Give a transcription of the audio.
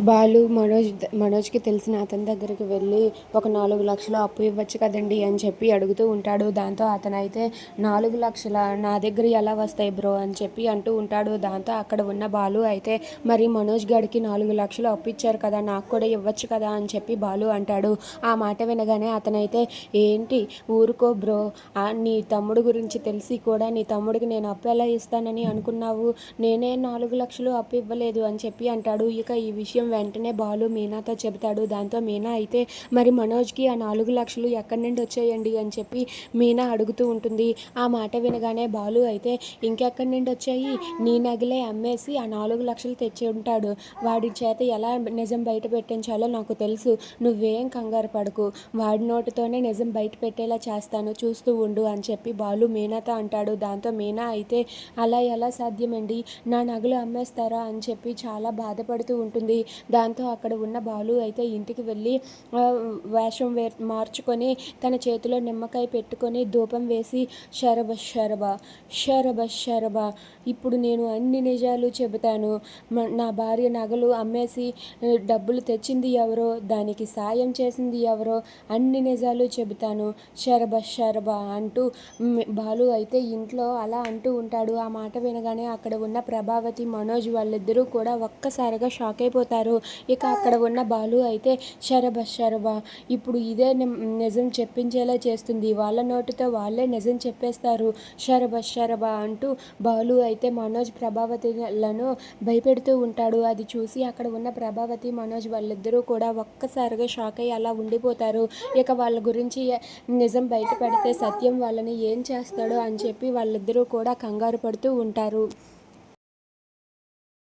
Balu Manoj the- మనోజ్కి తెలిసిన అతని దగ్గరికి వెళ్ళి ఒక నాలుగు లక్షలు అప్పు ఇవ్వచ్చు కదండి అని చెప్పి అడుగుతూ ఉంటాడు. దాంతో అతనైతే నాలుగు లక్షల? నా దగ్గర ఎలా వస్తాయి బ్రో? అని చెప్పి అంటూ ఉంటాడు. దాంతో అక్కడ ఉన్న బాలు అయితే మరి మనోజ్ గారికి నాలుగు లక్షలు అప్పు ఇచ్చారు కదా నాకు కూడా ఇవ్వచ్చు కదా? అని చెప్పి బాలు అంటాడు. ఆ మాట వినగానే అతనైతే ఏంటి? ఊరుకో బ్రో. నీ తమ్ముడు గురించి తెలిసి కూడా నీ తమ్ముడికి నేను అప్పు ఎలా ఇస్తానని అనుకున్నావు? నేనే నాలుగు లక్షలు అప్పు ఇవ్వలేదు అని చెప్పి అంటాడు. ఇక ఈ విషయం వెంటనే బాలు మీనాతో చెబుతాడు. దాంతో మీనా అయితే మరి మనోజ్కి ఆ నాలుగు లక్షలు ఎక్కడి నుండి వచ్చాయండి? అని చెప్పి మీనా అడుగుతూ ఉంటుంది. ఆ మాట వినగానే బాలు అయితే ఇంకెక్కడి నుండి వచ్చాయి? నీ నగలే అమ్మేసి ఆ నాలుగు లక్షలు తెచ్చి ఉంటాడు. వాడి చేత ఎలా నిజం బయట పెట్టించాలో నాకు తెలుసు. నువ్వేం కంగారు పడకు. వాడి నోటితోనే నిజం బయట పెట్టేలా చేస్తాను. చూస్తూ ఉండు అని చెప్పి బాలు మీనాతో అంటాడు. దాంతో మీనా అయితే అలా ఎలా సాధ్యమండి? నా నగలు అమ్మేస్తారా? అని చెప్పి చాలా బాధపడుతూ ఉంటుంది. దాంతో అక్కడ ఉన్న బాలు అయితే ఇంటికి వెళ్ళి వేషం వే మార్చుకొని తన చేతిలో నిమ్మకాయ పెట్టుకొని ధూపం వేసి శరభ శరభ శరభ శరభ ఇప్పుడు నేను అన్ని నిజాలు చెబుతాను. నా భార్య నగలు అమ్మేసి డబ్బులు తెచ్చింది ఎవరో దానికి సాయం చేసింది ఎవరో అన్ని నిజాలు చెబుతాను. శరభ శరభ అంటూ బాలు అయితే ఇంట్లో అలా అంటూ ఉంటాడు. ఆ మాట వినగానే అక్కడ ఉన్న ప్రభావతి మనోజ్ వాళ్ళిద్దరూ కూడా ఒక్కసారిగా షాక్ అయిపోతారు. ఇక అక్కడ ఉన్న బాలు అయితే శరభ శరభ ఇప్పుడు ఇదే నిజం చెప్పించేలా చేస్తుంది. వాళ్ళ నోటితో వాళ్ళే నిజం చెప్పేస్తారు. శరభ శరభ అంటూ బాలు అయితే మనోజ్ ప్రభావతిలను భయపెడుతూ ఉంటాడు. అది చూసి అక్కడ ఉన్న ప్రభావతి మనోజ్ వాళ్ళిద్దరూ కూడా ఒక్కసారిగా షాక్ అయ్యి అలా ఉండిపోతారు. ఇక వాళ్ళ గురించి నిజం బయట పెడితే సత్యం వాళ్ళని ఏం చేస్తాడో అని చెప్పి వాళ్ళిద్దరూ కూడా కంగారు పడుతూ ఉంటారు.